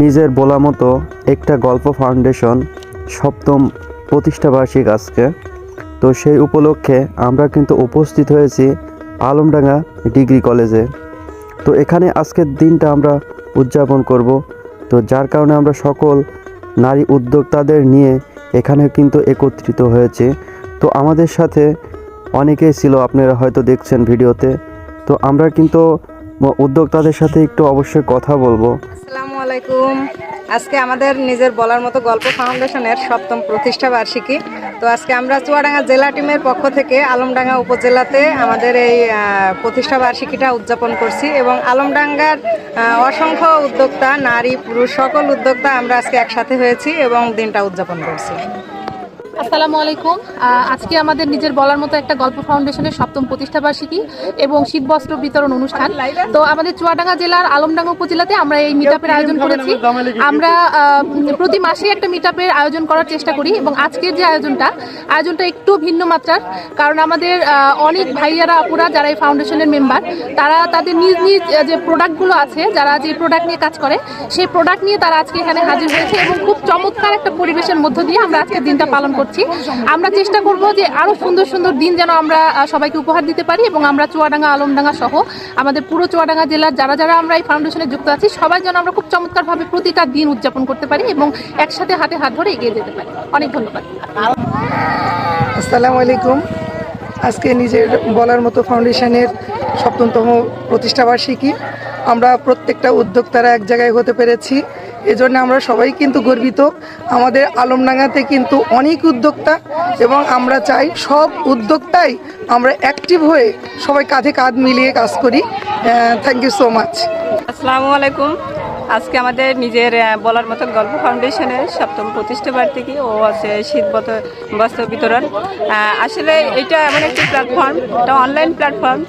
নিজের বলা মতো একটা গল্প ফাউন্ডেশন সপ্তম প্রতিষ্ঠা বার্ষিক আজকে। তো সেই উপলক্ষে আমরা কিন্তু উপস্থিত হয়েছি আলমডাঙ্গা ডিগ্রি কলেজে। তো এখানে আজকের দিনটা আমরা উদযাপন করব। তো যার কারণে আমরা সকল নারী উদ্যোক্তাদের নিয়ে এখানে কিন্তু একত্রিত হয়েছে। তো আমাদের সাথে অনেকেই ছিল, আপনারা হয়তো দেখছেন ভিডিওতে। তো আমরা কিন্তু উদ্যোক্তাদের সাথে একটু অবশ্যই কথা বলব। আলাইকুম আজকে আমাদের নিজের বলার মতো গল্প ফাউন্ডেশনের সপ্তম প্রতিষ্ঠা বার্ষিকী। তো আজকে আমরা চুয়াডাঙ্গা জেলা টিমের পক্ষ থেকে আলমডাঙ্গা উপজেলাতে আমাদের এই প্রতিষ্ঠা বার্ষিকীটা উদযাপন করছি এবং আলমডাঙ্গার অসংখ্য উদ্যোক্তা, নারী, পুরুষ, সকল উদ্যোক্তা আমরা আজকে একসাথে হয়েছি এবং দিনটা উদযাপন করছি। আসসালামু আলাইকুম। আজকে আমাদের নিজের বলার মতো একটা গল্প ফাউন্ডেশনের সপ্তম প্রতিষ্ঠা বার্ষিকী এবং শীতবস্ত্র বিতরণ অনুষ্ঠান। তো আমাদের চুয়াডাঙ্গা জেলার আলমডাঙ্গা উপজেলাতে আমরা এই মিটআপের আয়োজন করেছি। আমরা প্রতি মাসে একটা মিটআপের আয়োজন করার চেষ্টা করি এবং আজকের যে আয়োজনটা আয়োজনটা একটু ভিন্ন মাত্রার কারণ আমাদের অনেক ভাইয়ারা আপুরা যারা এই ফাউন্ডেশনের মেম্বার তারা তাদের নিজ নিজ যে প্রোডাক্টগুলো আছে যারা যে প্রোডাক্ট নিয়ে কাজ করে সেই প্রোডাক্ট নিয়ে তারা আজকে এখানে হাজির হয়েছে এবং খুব চমৎকার একটা পরিবেশের মধ্য দিয়ে আমরা আজকের দিনটা পালন করছি। আমরা চেষ্টা করব যে আরও সুন্দর সুন্দর দিন যেন আমরা সবাইকে উপহার দিতে পারি এবং আমরা চুয়াডাঙ্গা, আলমডাঙ্গা সহ আমাদের পুরো চুয়াডাঙ্গা জেলার যারা যারা আমরা এই ফাউন্ডেশনে যুক্ত আছি, সবাই যেন আমরা খুব চমৎকারভাবে প্রতিটা দিন উদযাপন করতে পারি এবং একসাথে হাতে হাত ধরে এগিয়ে যেতে পারি। অনেক ধন্যবাদ। আসসালামু আলাইকুম। আজকে নিজের বলার মতো ফাউন্ডেশনের সপ্তমতম প্রতিষ্ঠাবার্ষিকী। আমরা প্রত্যেকটা উদ্যোক্তারা এক জায়গায় হতে পেরেছি। এজন্য আমরা সবাই কিন্তু গর্বিত। আমাদের আলমডাঙ্গাতে কিন্তু অনেক উদ্যোক্তা এবং আমরা চাই সব উদ্যোক্তাই আমরা অ্যাক্টিভ হয়ে সবাই কাঁধে কাঁধ মিলিয়ে কাজ করি। থ্যাংক ইউ সো মাচ আসসালামু আলাইকুম। আজকে আমাদের নিজের বলার মতো গল্প ফাউন্ডেশনের সপ্তম প্রতিষ্ঠা বার্ষিকী ও আছে শীত বস্ত্র বিতরণ। আসলে এটা এমন একটি প্ল্যাটফর্ম এটা অনলাইন প্ল্যাটফর্ম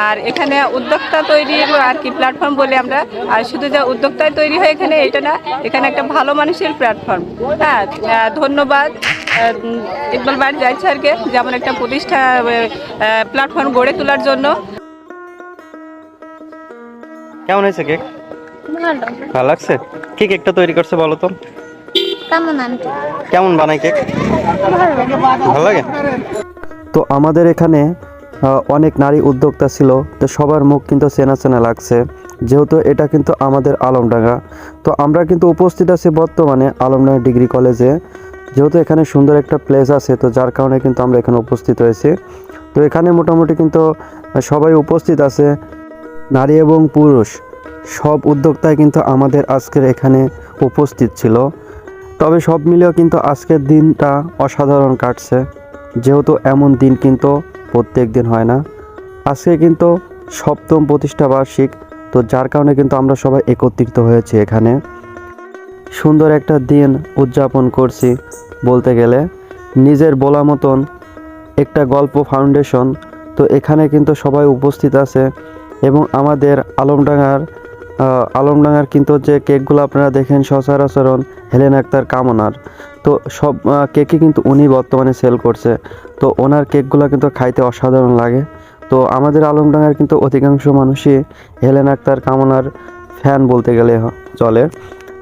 আর এখানে উদ্যোক্তা তৈরির আর কি প্ল্যাটফর্ম বলে আমরা। আর শুধু যে উদ্যোক্তায় তৈরি হয় এখানে এটা না, এখানে একটা ভালো মানুষের প্ল্যাটফর্ম হ্যাঁ ধন্যবাদ ইকবাল বাড়ি যাই স্যারকে যেমন একটা প্রতিষ্ঠা প্ল্যাটফর্ম গড়ে তোলার জন্য। কেমন হয়েছে কেক? ভালো। লাগছে? কি কেকটা তৈরি করছে বলো তো। কেমন আন্টি কেমন বানায় কেক? ভালো। লাগে? তো আমাদের এখানে আহ, অনেক নারী উদ্যোক্তা ছিল তো সবার মুখ কিন্তু চেনা চেনা লাগছে। যেহেতু এটা কিন্তু আমাদের আলমডাঙ্গা তো আমরা কিন্তু উপস্থিত আছি বর্তমানে আলমডাঙ্গা ডিগ্রি কলেজে। যেহেতু এখানে সুন্দর একটা প্লেস আছে তো যার কারণে কিন্তু আমরা এখানে উপস্থিত হয়েছি। তো এখানে মোটামুটি কিন্তু সবাই উপস্থিত আছে নারী এবং পুরুষ। সব উদ্যোক্তাই কিন্তু আমাদের আজকের এখানে উপস্থিত ছিল। তবে সব মিলেও কিন্তু আজকের দিনটা অসাধারণ কাটছে। যেহেতু এমন দিন কিন্তু প্রত্যেক দিন হয় না। আজকে কিন্তু সপ্তম প্রতিষ্ঠা বার্ষিক, তো যার কারণে কিন্তু আমরা সবাই একত্রিত হয়েছি এখানে। সুন্দর একটা দিন উদযাপন করছি বলতে গেলে। নিজের বলা মতন একটা গল্প ফাউন্ডেশন, তো এখানে কিন্তু সবাই উপস্থিত আছে এবং আমাদের আলমডাঙ্গার আলমডাঙ্গার কিন্তু যে কেকগুলো আপনারা দেখেন সচরাচরণ হেলেন আক্তার কামনার। তো সব কেকই কিন্তু উনি বর্তমানে সেল করছে। তো ওনার কেকগুলো কিন্তু খাইতে অসাধারণ লাগে। তো আমাদের আলমডাঙ্গার কিন্তু অধিকাংশ মানুষই হেলেন আক্তার কামনার ফ্যান বলতে গেলে চলে।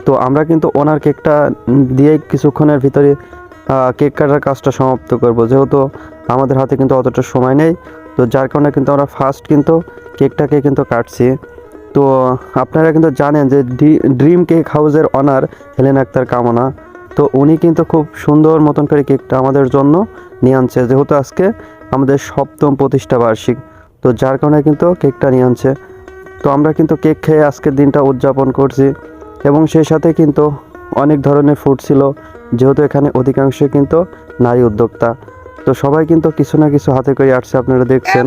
তো আমরা কিন্তু ওনার কেকটা দিয়ে কিছুক্ষণের ভিতরে কেক কাটার কাজটা সমাপ্ত করব। যেহেতু আমাদের হাতে কিন্তু অতটা সময় নেই, তো যার কারণে কিন্তু আমরা ফার্স্ট কিন্তু কেকটাকে কিন্তু কাটছি। তো আপনারা কিন্তু জানেন যে ড্রিম কেক হাউসের অনার হেলেন আক্তার কামনা তো উনি কিন্তু খুব সুন্দর মতন করে কেকটা আমাদের জন্য নিয়ে আনছে। যেহেতু আজকে আমাদের সপ্তম প্রতিষ্ঠা বার্ষিক, তো যার কারণে কিন্তু কেকটা নিয়ে আনছে। তো আমরা কিন্তু কেক খেয়ে আজকের দিনটা উদযাপন করছি এবং সেই সাথে কিন্তু অনেক ধরনের ফুড ছিল, যেহেতু এখানে অধিকাংশই কিন্তু নারী উদ্যোক্তা। তো সবাই কিন্তু কিছু না কিছু হাতে করে আসছে, আপনারা দেখছেন।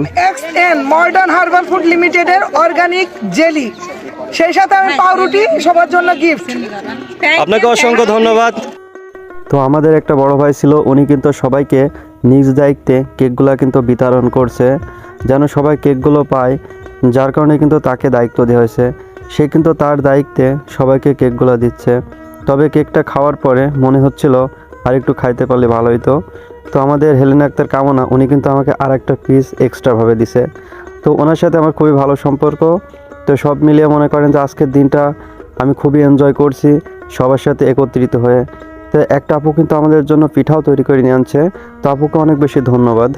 এক্স মডার্ন হার্বাল ফুড লিমিটেডের অর্গানিক জেলি। সেই সাথে আমি পাউরুটি সবার জন্য গিফট। আপনাকে অসংখ্য ধন্যবাদ। তো আমাদের একটা বড় ভাই ছিল উনি কিন্তু সবাইকে নিজ দায়িত্বে কেকগুলো কিন্তু বিতরণ করছে যেন সবাই কেকগুলো পায় যার কারণে কিন্তু তাকে দায়িত্ব দেওয়া হয়েছে। সে কিন্তু তার দায়িত্বে সবাইকে কেকগুলো দিচ্ছে। তবে কেকটা খাওয়ার পরে মনে হচ্ছিল আর একটু খাইতে পারলে ভালো হতো তো আমাদের হেলেন আক্তার কামনা, উনি কিন্তু আমাকে আর একটা পিস এক্সট্রাভাবে দিছে। তো ওনার সাথে আমার খুবই ভালো সম্পর্ক। তো সব মিলিয়ে মনে করেন যে আজকের দিনটা আমি খুবই এনজয় করছি, সবার সাথে একত্রিত হয়ে। তো একটা আপু কিন্তু আমাদের জন্য পিঠাও তৈরি করে নিয়ে আনছে। তো আপুকে অনেক বেশি ধন্যবাদ।